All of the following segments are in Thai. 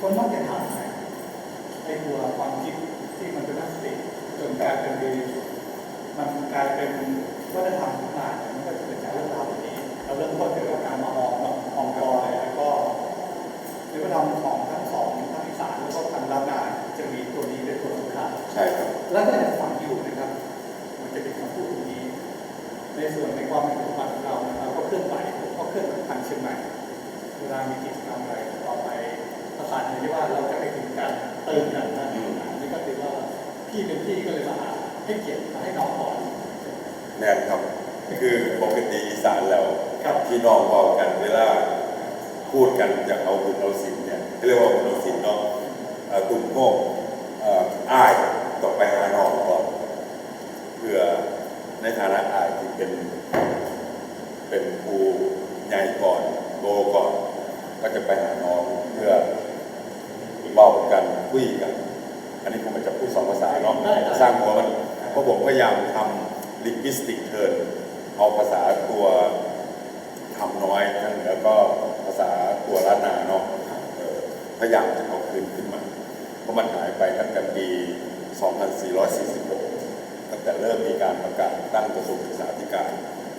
คนมักจะถามไอ้ตัวความคิดที่มันเป็นพลาสติจนกลายเป็นดีมันกลายเป็นวัฒนธรรมขึ้นมาเนี่ยมันก็จะเกิดจากเรื่องราวแบบนี้เราเริ่มต้นจากการมาออกออกกอยแล้วก็ในวัฒนธรรมของทั้งสองทั้งอีสานแล้วก็ทางล้านนาจะมีตัวนี้เป็นตัวสำคัญใช่ครับแล้วก็ยังฝังอยู่นะครับ มันจะเป็นคำพูดตรงนี้ ในส่วนในความเป็นปัจจุบันของเรานะครับก็เคลื่อนไหวก็เคลื่อนทางเชียงใหม่เวลามีกิจกรรมอะไรต่อไป ประสานกันที่ว่าเราจะไปถึงกันเติมกันนะอืมอันนี้ก็ถือว่าพี่เป็นพี่ก็เลยมาหาให้เกียรติมาให้น้องก่อนแน่นครับ คือปกติอีสานแล้วครับพี่น้องเว้ากันเวลาพูดกันจะเอาบุญเอาสินเนี่ยเรียกว่าบุญเอาสินเนาะเอ่อกลุ่มพวกเอ่ออ้ายต่อไปหาน้องก่อนเพื่อในฐานะอ้ายที่เป็น เป็นครูใหญ่ก่อนโตก่อน ก็จะไปหาน้องเพื่อเบากันคุยกัน อันนี้ผมจะพูดสองภาษาเนาะสร้างหัวมันเพราะผมพยายามทำลิงกิสติกเทิร์นเอาภาษาตัวทำน้อยทางเหนือก็ภาษาตัวล้านนาเนาะเออพยายามจะเอาคืนขึ้นมา เพราะมันหายไปตั้งแต่ปี 2446 ตั้งแต่เริ่มมีการประกาศตั้งกระทรวงศึกษาธิการ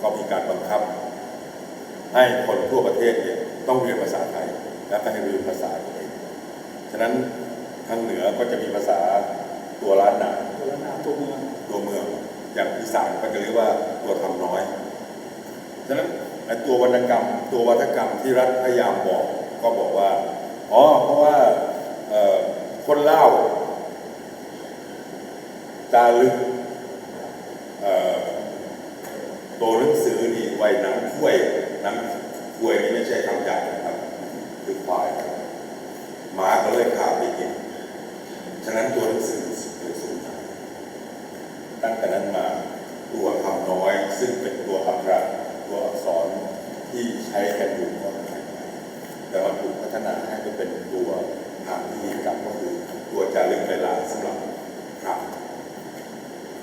ก็มีการบังคับ ให้คนทั่วประเทศเนี่ยต้องเรียนภาษาไทย และก็ให้เรียนภาษาตัวเองฉะนั้นทางเหนือก็จะมีภาษาตัวล้านนาตัวละนาตัวเมืองตัวเมือง อย่างอีสานก็จะเรียกว่าตัวทำน้อย ฉะนั้นไอ้ตัววรรณกรรม ตัววัฒกรรมที่รัฐพยายามบอกก็บอกว่าอ๋อเพราะว่าเอ่อคนเล่าจารึกเอ่อตัวหนังสือนี่ไว้หนังถ้วย นังถ้วยนี่ไม่ใช่คำหยาบนะครับคือควายหมาก็เลยขาวไปกินฉะนั้นตัวหนังสือเป็นสูงตั้งแต่นั้นมาตัวคำน้อย ซึ่งเป็นตัวอักษระตัวอักษรที่ใช้กันอยู่ก็หายไปแต่มันถูกพัฒนาให้ไปเป็นตัวทางพิธีกรรมก็คือตัวจารึกเวลาสำหรับพระ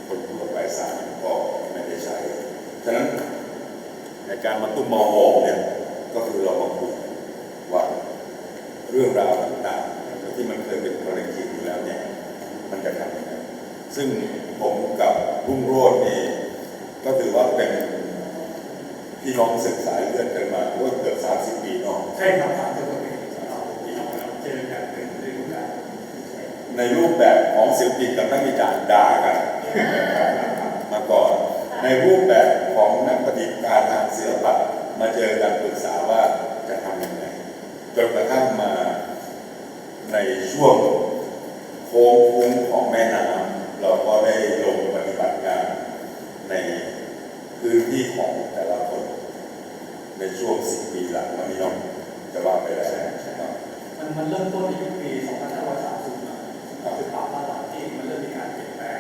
คนทั่วไปสารก็ไม่ได้ใช้ ฉะนั้นในการ มาตุ้มมอหอเนี่ยก็คือเรามาคุยว่าเรื่องราวต่างๆที่มันเคยเป็นคอลเลกทีฟอยู่แล้วเนี่ยมันจะทำยังไงซึ่งผมกับรุ่งโรจน์นี่ก็ถือว่าเป็นพี่น้องศึกสายเลือดกันมาร่วมเกือบ30ปีเนาะใช่ครับทางตัวเองเราที่เราเจอกันเป็นฤดูกาลในรูปแบบของศิลปินกับนักวิจารณ์ด่ากันมาก่อนในรูป ศิลปะมาเจอกันปรึกษาว่าจะทำยังไงจนกระทั่งมาในช่วงโค้งคุ้งของแม่น้ำเราก็ได้ลงปฏิบัติงานในพื้นที่ของแต่ละคน ในช่วงสิบปีหลังมานี้เนาะจะว่าไปแล้วนะครับ มันมันเริ่มต้นในยุคปี 2530นะคือปรับมาหลังที่มันเริ่มมีการเปลี่ยนแปลง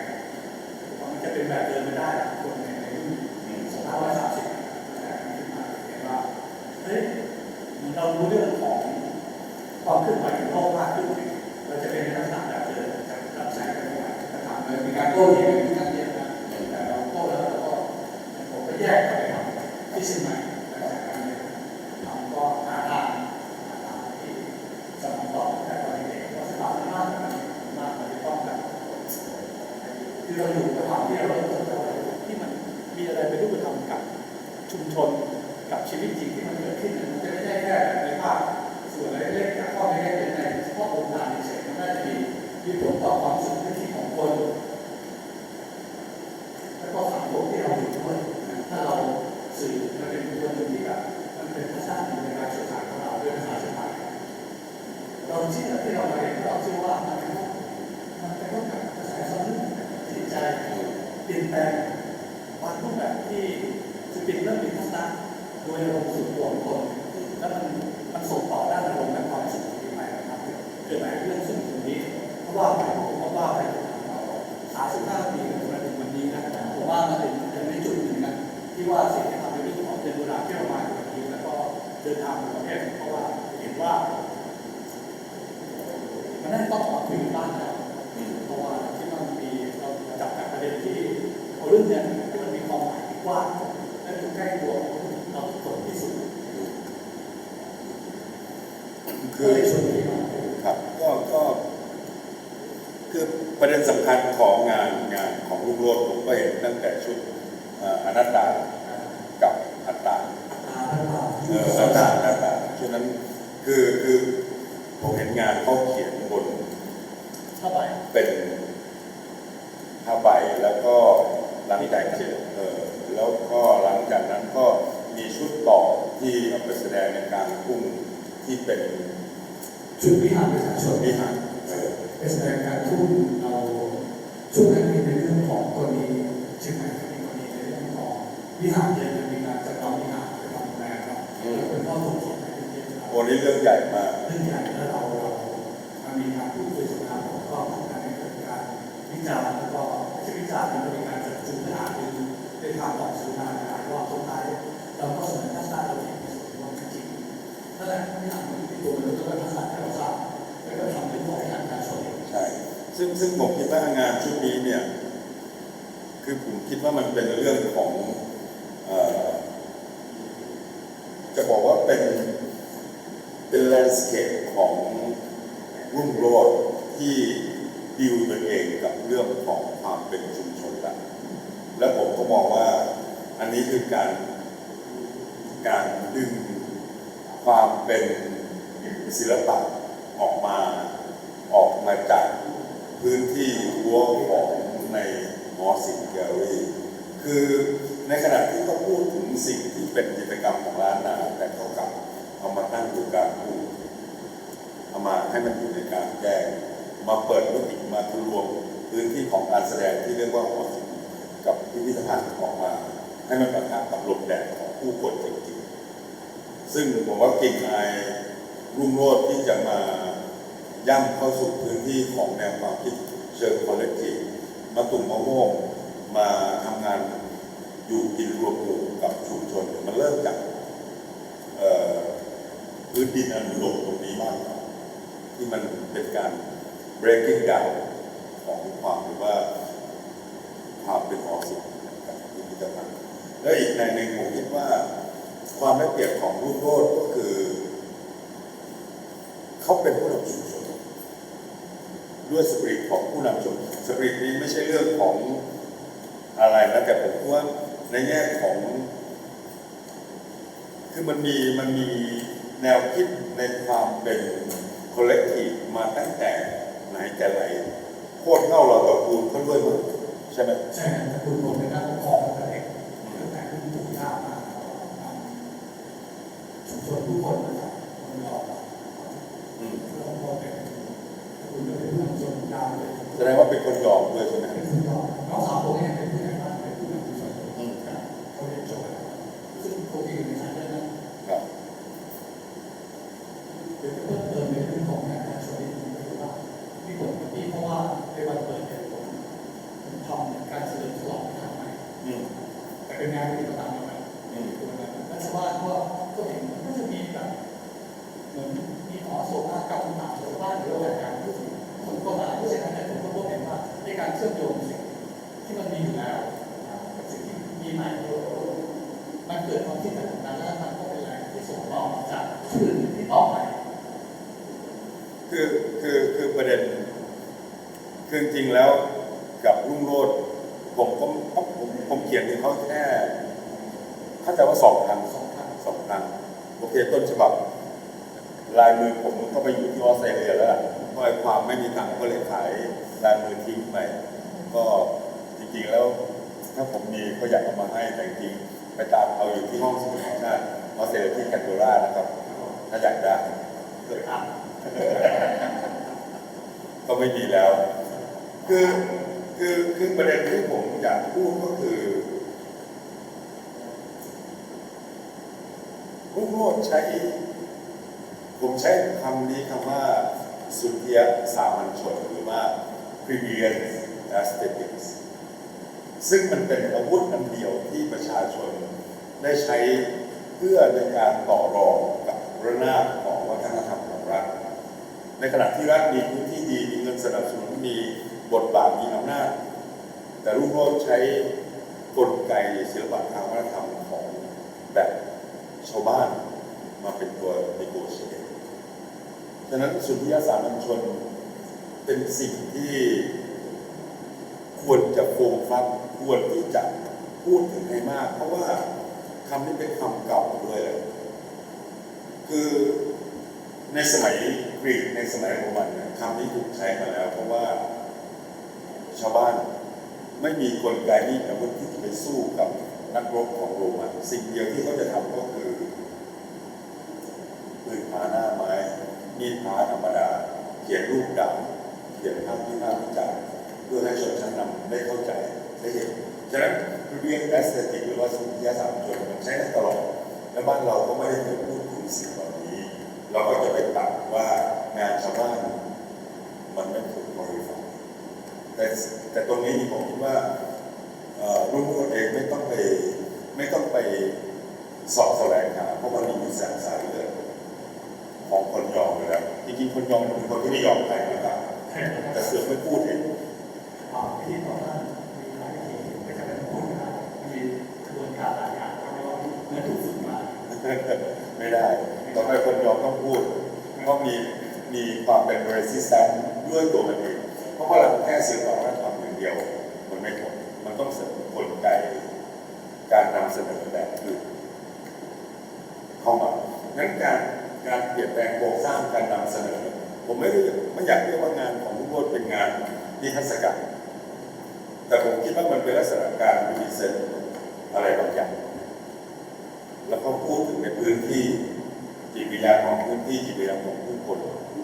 มันจะเป็นแบบเดิมไม่ได้คนในในรุ่น อืม 2530นะขึ้นมาเห็นว่าเฮ้ย เรารู้เรื่องของความเคลื่อนไหวของโลกมากขึ้นเราจะเป็นลักษณะแบบเดิมจะรับใช้กันไม่ไหวต่างๆมันมีการโต้เถียงกันค่อนข้างเยอะนะแต่เราโต้แล้วเราก็ผมก็แยกกลับไปทำที่เชียงใหม่หลังจากนั้นเนี่ยเราก็หาทางทางที่สนองตอบแต่ตอนเด็กๆว่าสถาบันมากมันมากมันจะต้องแบบคือเราอยู่กับความที่เราเริ่มต้นเราที่มันมีอะไรเป็นรูปธรรมกับชุมชนกับชีวิตจริงที่มันเกิ สุดตัวของคนแล้วมันมันส่งต่อด้านอารมณ์และความสุขที่ไปนะครับเกิดอะไรเรื่องซึ่งตรงนี้เพราะว่าไปผมก็ว่าไปสามสิบห้าปีมาถึงวันนี้นะผมว่ามาถึงในจุดหนึ่งนะที่ว่าสิ่งที่ทำในเรื่องของเดินโบราณที่เรามาในวันนี้แล้วก็เดินทางในประเทศเพราะว่าเห็นว่า มันน่าจะต้องออกมาคุยกันบ้างแล้วเพราะว่าที่มันมีเราจับแต่ประเด็นที่เอาเรื่องเนี้ยที่มันมีความหมายที่กว้างและอยู่ใกล้ตัวของเราทุกคนที่สุด คืก็อเลยชวนนี้มาครับคือประเด็นสำคัญของงานงานของลูกโลดผมก็เห็นตั้งแต่ชุดเอ่ออนัตตากับอัตตาอ่าท่านมาเอออัตตาอัตตาฉะนั้นคือคือผมเห็นงานเขาเขียนบนเข้าไปเป็นผ้าใบแล้วก็หลังจากนั้นเออแล้วก็หลังจากนั้นก็มีชุดต่อที่เอาไปแสดงในการพุ่งที่เป็น ชุดวิหารประชาชนวิหารเออเป็นแสดงการทุ่มเอาช่วงนั้นมีในเรื่องของกรณีเชียงใหม่ก็มีกรณีในเรื่องของวิหารเลยมีการจัดเอาวิหารไปทำแปลงครับแล้วเป็นพ่อถูกเขียนในเรื่องนี้โอ้นี่เรื่องใหญ่มากเรื่องใหญ่แล้วเราเรามันมีการพูดคุยสนทนาของก็ทำให้เกิดการวิจารณ์แล้วก็ไม่ใช่วิจารณ์มันเป็นการจัดจุดปัญหาคือในทางออกสู่ทางการว่าสุดท้ายเราก็เสนอทัศนะเราเองในส่วนรวมจริงๆนั่นแหละที่ทำ ให้ตัวมันก็ทัศนะที่เราทราบแล้วก็ทำให้ผู้บริหารการชนใช่ซึ่งซึ่งผมคิดว่างานชุดนี้เนี่ย คือผมคิดว่ามันเป็นเรื่องของอจะบอกว่าเป็นเป็นแลนด์สเคปของรุ่งโรจน์ที่ดิวตัวเองกับเรื่องของความเป็นชุมชนละแล้วผมก็มองว่าอันนี้คือการการดึงความเป็น ศิลปะออกมาออกมาจากพื้นที่รั้วของในมอสิงแกลลี่คือในขณะที่เขาพูดถึงสิ่งที่เป็นกิจกรรมของร้านนาแต่เขากลับเอามาตั้งอยู่กลางพูดเอามาให้มันอยู่ในการแจ้งมาเปิดมิติมาคือรวมพื้นที่ของการแสดงที่เรียกว่าหอศิลป์กับพิพิธภัณฑ์ออกมา ให้มันประทะกับลมแดดของผู้คนจริงๆซึ่งผมว่ากิ่งอ รุ่งโรจน์ที่จะมาย่ำเข้าสู่พื้นที่ของแนวความคิดเชิงคอลเลกทีฟมาตุ่มมะม่วงมาทำงานอยู่กินรวมหมู่กับชุมชนเนี่ยมันเริ่มจากเอ่อพื้นดินอันอุดมตรงนี้มากที่มันเป็นการ breaking down ของความหรือว่าความเป็นออสิกับพิพิธภัณฑ์และอีกในหนึ่งผมคิดว่า ความได้เปรียบของรุ่งโรจน์ก็คือ เขาเป็นผู้นำชุมชนด้วยสปริตของผู้นำชุมชนสปริตนี้ไม่ใช่เรื่องของอะไรนะแต่ผมว่าในแง่ของ คือมันมีมันมีแนวคิดในความเป็นคอลเลกทีฟมาตั้งแต่ไหนแต่ไรโคตรเง่าเราตระกูลเขาด้วยมั้งใช่ไหมใช่ครับแต่คุณผมในด้านของตั้งแต่เด็กตั้งแต่รุ่นปู่ย่ามาชุมชนทุกคนนะครับมันออกมา อืม เราพอเป็นคุณก็เป็นผู้นำชนยาวเลย แสดงว่าเป็นคนหยอมด้วยใช่ไหมน้องสาวผมเนี่ยเป็นผู้ใหญ่บ้านเป็นผู้นำชุมชนอืมเขาเรียนจบซึ่งผมเองในฐานะนั้นครับเดี๋ยวจะเพิ่มเติมในเรื่องของงานการชนที่ผมรู้ว่าที่ผมที่เพราะว่าในวันเปิดเนี่ยผมผมทำการเฉลิมฉลองทำใหม่อืมแต่เป็นงานที่ประจำเราอืมตัวนั้นแล้วชาวบ้านก็ก็เห็นมันก็จะมีแบบเหมือนมีหอโศกนากับหนาชาวบ้านหรืออะไรการพูดถึงคน เชื่อมโยงสิ่งที่มันมีอยู่แล้วกับสิ่งที่มีใหม่มันเกิดความคิดแบบนั้นแล้วมันก็เป็นแรงที่ส่งต่อจากชื่อที่ต่อไปคือคือคือประเด็นคือจริงๆแล้วกับรุ่งโรจน์ผมก็ผมผมผมเขียนถึงเขาแค่เข้าใจว่าสองครั้งสองครั้งสองครั้งโอเคต้นฉบับ ลายมือผมก็ไปอยู่ที่ออสเตรเลียแล้วล่ะเพราะไอ้ความไม่มีตังค์ก็เลยขายลายมือทิ้งไป ก็จริงๆแล้วถ้าผมมีก็อยากเอามาให้แต่จริงๆไปตามเอาอยู่ที่ห้องสมุดแห่งชาติออสเตรเลียที่แคนเบรานะครับ ถ้าอยากได้เกิดอะก็ไม่มีแล้ว คือคือคือประเด็นที่ผมอยากพูดก็คือรุ่งโรจน์ใช้ ผมใช้คำนี้คำว่าสุนทรียสามัญชนหรือว่า premium aesthetics ซึ่งมันเป็นอาวุธอันเดียวที่ประชาชนได้ใช้เพื่อในการต่อรองกับระนาบของวัฒนธรรมของรัฐ ในขณะที่รัฐมีพื้นที่ดีมีเงินสนับสนุนมีบทบาทมีอำนาจ แต่รุ่งโรจน์ใช้กลไกศิลปะทางวัฒนธรรมของแบบชาวบ้านมาเป็นตัวในโกเชตฉะนั้นสุนทรียสามัญชนเป็นสิ่งที่ ควรจะโฟกัสควรที่จะพูดถึงให้มาก เพราะว่าคำนี้เป็นคำเก่าด้วยเลยคือในสมัยกรีกในสมัยโรมันนะคำนี้ถูกใช้มาแล้ว เพราะว่าชาวบ้านไม่มีกลไกที่อาวุธที่จะไปสู้กับนักรบของโรมัน สิ่งเดียวที่เขาจะทำก็คือปืนพาหน้าไม้มีดพาธรรมดา เขียนรูปดาบเขียนภาพที่ภาพวิจารณ์ เพื่อให้ชนชั้นนำได้เข้าใจได้เห็นฉะนั้นเรื่องแอสเตติกหรือว่าสุนทรียศาสตร์ชนมันใช้ได้ตลอดและบ้านเราก็ไม่ได้เคยพูดถึงสิ่งเหล่านี้ เราก็จะไปตัดว่างานชาวบ้านมันไม่ถูกบริฟายแต่แต่ตรงนี้ผมคิดว่าเอ่อรุ่นเองไม่ต้องไปไม่ต้องไปสอบแสวงหาเพราะมันมีอยู่แสงสายเลือดของคนยอมอยู่แล้วจริงๆคนยอมเป็นคนที่ไม่ยอมใครนะครับแต่เสือไม่พูดเอง ที่ต่อมามีหลายทีไม่จำเป็นต้องพูดนะมีกระบวนการหลายอย่างเขาเรียกว่าเมือนถูกฝึกมาไม่ได้ต่อไปคนยอมต้องพูดต้องมีมีความเป็น resistant ด้วยตัวมันเองเพราะว่าเราแค่สื่อต่อรัฐธรรมอย่างเดียว มันไม่พอมันต้องเสริมกลไกการนำเสนอแบบอื่นเข้ามางั้นการการเปลี่ยนแปลงโครงสร้างการนำเสนอ ผมไม่ได้ไม่อยากเรียกว่างานของลุงโรดเป็นงานนิทรรศการ แต่ผมคิดว่ามันเป็นลักษณะการมีเซนอะไรบางอย่างแล้วก็พูดถึงในพื้นที่จิตวิญญาณของพื้นที่จิตวิญญาณของผู้คน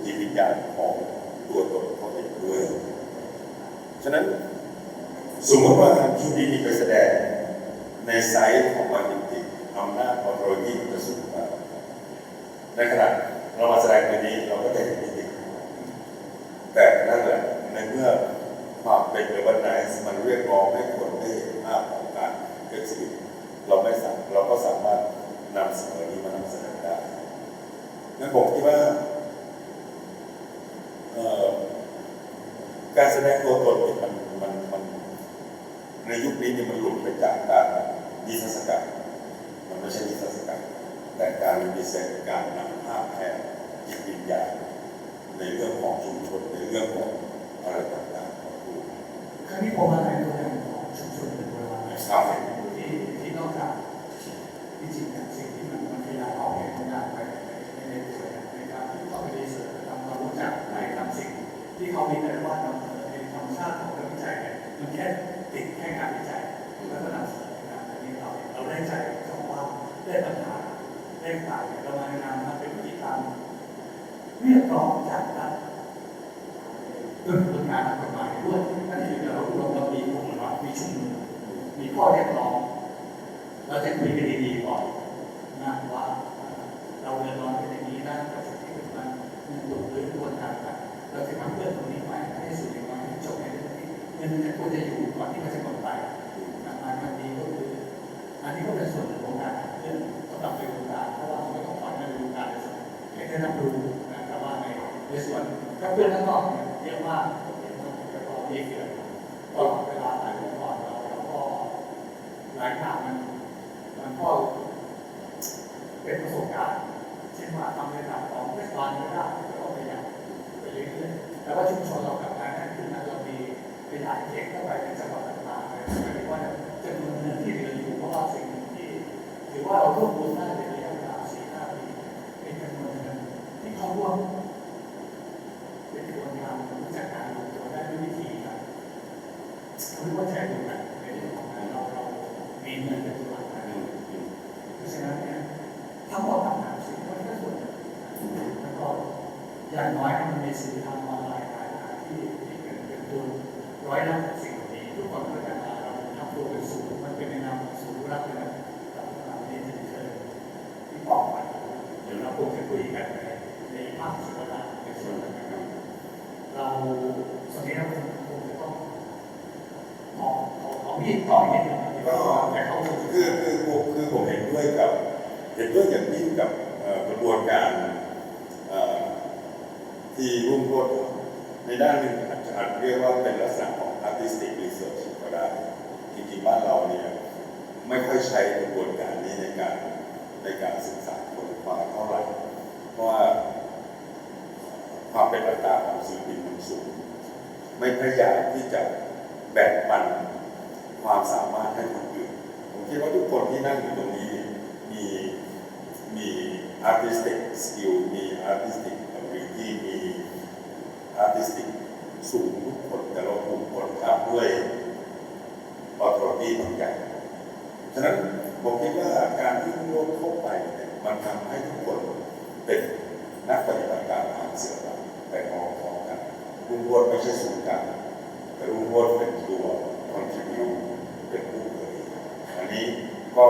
จิตวิญญาณของตัวตนเขาเองด้วยฉะนั้นสมมติว่าทำชุดนี้มีไปแสดงในไซต์ของมันจริงๆอำนาจออโรยีมันจะสูงมากในขณะเรามาแสดงในนี้เราก็จะเห็นจริงๆแต่นั่นแหละในเมื่อความเป็นเอเวอร์ไนซ์มันเรียกร้องให้คนได้เห็นภาพของการเกิดสิ่ง เราไม่สามเราก็สามารถนำเสนอนี้มานำเสนอได้งั้นผมคิดว่าเอ่อ การแสดงตัวตนเนี่ยมันมันมันในยุคนี้เนี่ยมันหลุดไปจากการนิทรรศการมันไม่ใช่นิทรรศการแต่การมีเซนการนำภาพแทนจิตวิญญาณในเรื่องของชุมชนในเรื่องของอะไรต่างๆของผู้ครั้งนี้ผมมาใน ว่าได้ปัญหาได้ต่างเนี่ยเรามานนมนเป็นวิธีการเรียกร้องจากรัฐเรื่องกระบวนการทากฎหมายด้วยนั่นคือเรารวมเรามีกลุ่มว่ามีชุมนุมมีข้อเรียกร้องเราจะคุยกันดีๆก่อนนะว่าเราเดือดร้อนเป็นอย่างนี้นะกับสิ่งที่เกิดมามันหลุดหรือกระบวนการต่างเราจะทำเรื่องตรงนี้ไปให้สุดอย่างน้อยให้จบในเรื่องนี้เงินจะควรจะอยู่ก่อนที่มันจะ ให้ได้รับรู้นะแต่ว่าในในส่วนถ้าเพื่อนข้างนอกเนี่ยเรียอะมากเยอะมากแล้วก็มีเกิดตลอดเวลาหลายวันก่อนเราเราก็หลายอย่างมันมันก็เป็นประสบการณ์เช่นว่าทำในระดับของเทศบาลก็ได้แล้วก็พยายามไปเรื่อยๆแต่ว่าชุมชนเรากลับมานั่นคือเรามีขยายเขตเข้าไปในจังหวัดต่างๆเลยหมายถึงว่าจำนวนเงินที่เหลืออยู่เพราะว่าสิ่งหนึ่งที่ถือว่าเรารวบรวมได้ในระยะเวลาสี่ห้าปีเป็นจำนวนเงินที่เขาร่วม เป็นกระบวนการรู้จักการลงตัวได้ด้วยวิธีการรู้ว่าใจตรงกันในเรื่องของการเราเรามีเงินเป็นตัวหลักนะเพราะฉะนั้นเนี่ยถ้าเราทำงานสิ่งที่ก็ส่วนหนึ่งแล้วก็อย่างน้อยมันมีสื่อทางออนไลน์หลายที่ที่เป็นเป็นตัวร้อยละสิ่งเหล่านี้ทุกคนก็จะมาเราทำตัวเป็นศูนย์มันเป็นในนามของศูนย์รักเลยนะกับนามนี้ที่เคยที่บอกไปเดี๋ยวเราคงจะคุยกันในในภาคสุดท้ายในส่วนนั้นนะครับ เราส่วนนี้เราคงจะต้องมอง ของของพี่ต่อนิดนึงนะก็แต่เขาคือคือคือคือผมเห็นด้วยกับ เห็นด้วยอย่างยิ่งกับกระบวนการที่รุ่งโรจน์ในด้านหนึ่งอาจจะเรียกว่าเป็นลักษณะของ artistic research ก็ได้จริงๆบ้านเราเนี่ยไม่ค่อยใช้กระบวนการนี้ในการในการศึกษาคนคว้าเท่าไหร่เพราะว่าความเป็นอัตราของศิลปินมันสูง ไม่พยายามที่จะแบ่งปัน ความสามารถให้คนอื่นผมคิดว่าทุกคนที่นั่งอยู่ตรงนี้มีมี artistic skill มี artistic ability มี artistic สูงทุกคนแต่เราถูกกดทับด้วย authority บางอย่างฉะนั้นผมคิดว่าการที่ร่วมเข้าไปเนี่ยมันทำให้ทุกคนเป็นนักปฏิบัติการทางศิลปะไปมองพร้อมกันรุ่งโรจน์ไม่ใช่ศูนย์กลางแต่รุ่งโรจน์เป็นตัว contribute เป็ เกิอันนี้ก็